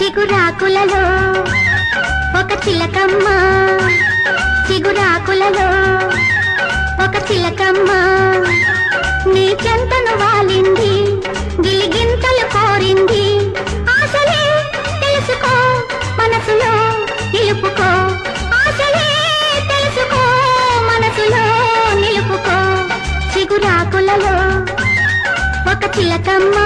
చిగురాకులలో ఒక చిలకమ్మ. చిగురాకులలో ఒక చిలకమ్మ. నీ చెంతను వాలింది గిలిగింతలు కోరింది. ఆశలే తెలుసుకో మనసులో నిలుపుకో. ఆశలే తెలుసుకో మనసులో నిలుపుకో. చిగురాకులలో ఒక చిలకమ్మ.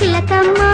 చిలకమ్మా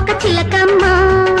ఒక చిలకమ్మ.